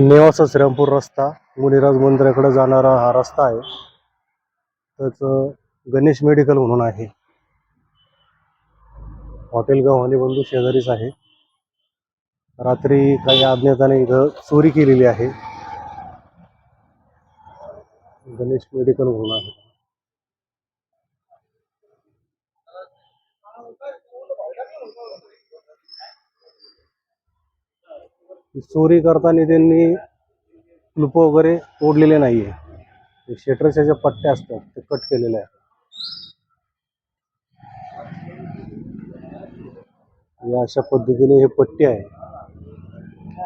नेवासा श्रीरामपूर रस्ता मुनिराज मंदिराकडे जाणारा हा रस्ता आहे. त्याचं गणेश मेडिकल म्हणून आहे. हॉटेल गव्हाणे बंधू शेजारीच आहे. रात्री काही अज्ञाताने इथं चोरी केलेली आहे. गणेश मेडिकल म्हणून आहे. चोरी करताना त्यांनी क्लुप वगैरे तोडलेले नाही आहे शेटरच्या ज्या पट्ट्या असतात ते कट केलेले आहेत. या अशा पद्धतीने हे पट्टी आहे.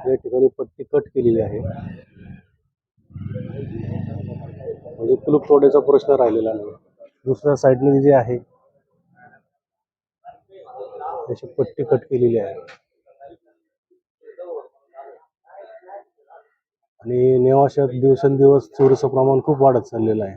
या ठिकाणी पट्टी कट केलेली आहे. म्हणजे कुलूप तोडायचा प्रश्न राहिलेला नाही. दुसऱ्या साईडने जे आहे अशी पट्टी कट केलेली आहे. आणि नेवाशात दिवसेंदिवस चोरीचं प्रमाण खूप वाढत चाललेलं आहे.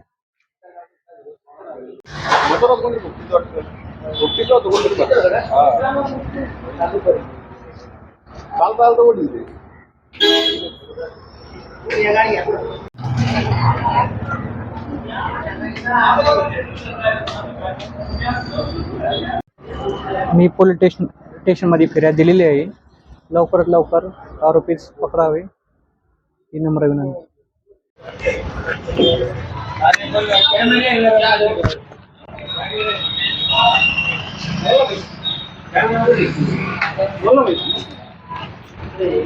मी पोलीस स्टेशन स्टेशनमध्ये फिर्याद दिलेली आहे. लवकरात लवकर आरोपीच पकडावे. ഈ നമ്പർ ഇവനാണ്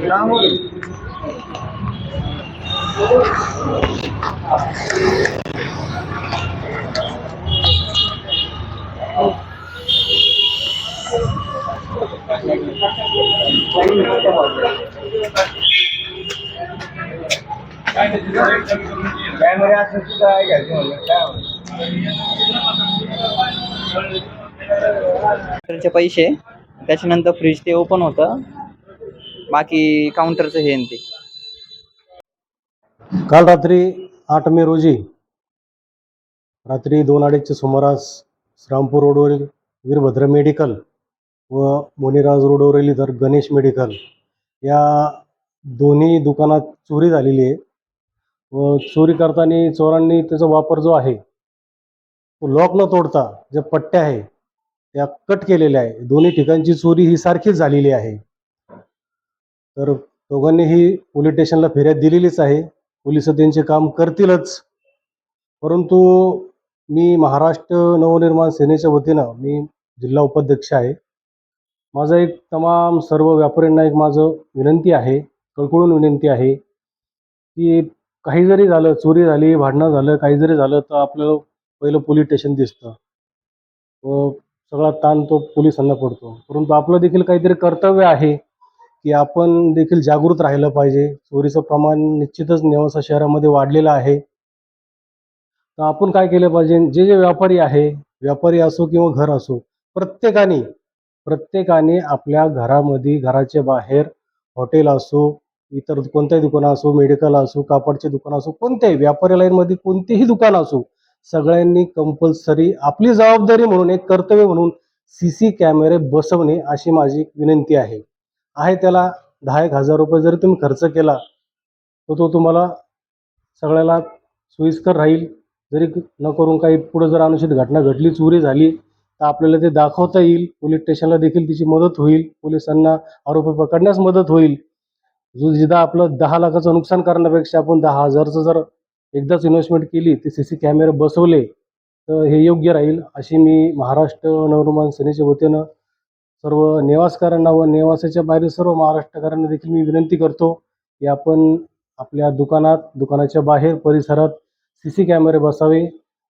ഗ്രാമോ ही चे पैसे त्याच्यानंतर फ्रीज ते ओपन होतं. बाकी काउंटरचं हे ते. काल रात्री आठ मे रोजी रात्री दोन अडीचच्या सुमारास श्रामपूर रोडवरील वीरभद्र मेडिकल व मोनीराज रोडवरील इतर गणेश मेडिकल या दोन्ही दुकानात चोरी झालेली आहे. व चोरी करताना चोरांनी त्याचा वापर जो आहे तो लॉक न तोडता ज्या पट्ट्या आहे त्या कट केलेल्या आहे. दोन्ही ठिकाणची चोरी ही सारखीच झालेली आहे. तर दोघांनीही पोलीस स्टेशनला फिर्याद दिलेलीच आहे. पोलीस त्यांचे काम करतीलच. परंतु मी महाराष्ट्र नवनिर्माण सेनेच्या वतीनं मी जिल्हा उपाध्यक्ष आहे. माझं एक तमाम सर्व व्यापाऱ्यांना एक माझं विनंती आहे कळकळून विनंती आहे की काही जरी झालं चोरी झाली भांडणं झालं काही जरी झालं तर आपलं पहिलं पोलीस स्टेशन दिसतं. व सगळा ताण तो पोलिसांना पडतो. परंतु आपलं देखील काहीतरी कर्तव्य आहे की आपण देखील जागृत राहिलं पाहिजे. चोरीचं प्रमाण निश्चितच नेवासा शहरामध्ये वाढलेलं आहे. तर आपण काय केलं पाहिजे? जे जे व्यापारी आहे व्यापारी असो किंवा घर असो प्रत्येकाने प्रत्येकाने आपल्या घरामध्ये घराच्या बाहेर हॉटेल असो इतर कोणत्याही दुकानं असो मेडिकल असो कापडचे दुकान असो कोणत्याही व्यापारी लाईनमध्ये कोणतेही दुकान असो सगळ्यांनी कंपल्सरी आपली जबाबदारी म्हणून एक कर्तव्य म्हणून सी सी कॅमेरे बसवणे अशी माझी विनंती आहे. आहे त्याला दहा एक हजार रुपये जरी तुम्ही खर्च केला तर तो तुम्हाला सगळ्याला सोयीस्कर राहील. जरी न करून काही पुढे जर अनुचित घटना घडली चोरी झाली तर आपल्याला ते दाखवता येईल. पोलीस स्टेशनला देखील तिची मदत होईल. पोलिसांना आरोपी पकडण्यास मदत होईल. जो आपलं दहा लाखाचं नुकसान करण्यापेक्षा आपण दहा हजारचं जर एकदाच इन्व्हेस्टमेंट केली ते सी सी कॅमेरे बसवले तर हे योग्य राहील अशी मी महाराष्ट्र नवनिर्माण सेनेच्या वतीनं सर्व नेवासकरांना व नेवासाच्या बाहेर सर्व महाराष्ट्रकरांना देखील मी विनंती करतो की आपण आपल्या दुकानात दुकानाच्या बाहेर परिसरात सी सी कॅमेरे बसावे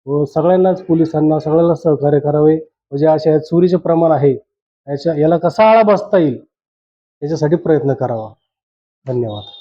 व सगळ्यांनाच पोलिसांना सगळ्यांना सहकार्य करावे म्हणजे अशा चोरीचे प्रमाण आहे याच्या याला कसा आळा बसता येईल याच्यासाठी प्रयत्न करावा. धन्यवाद.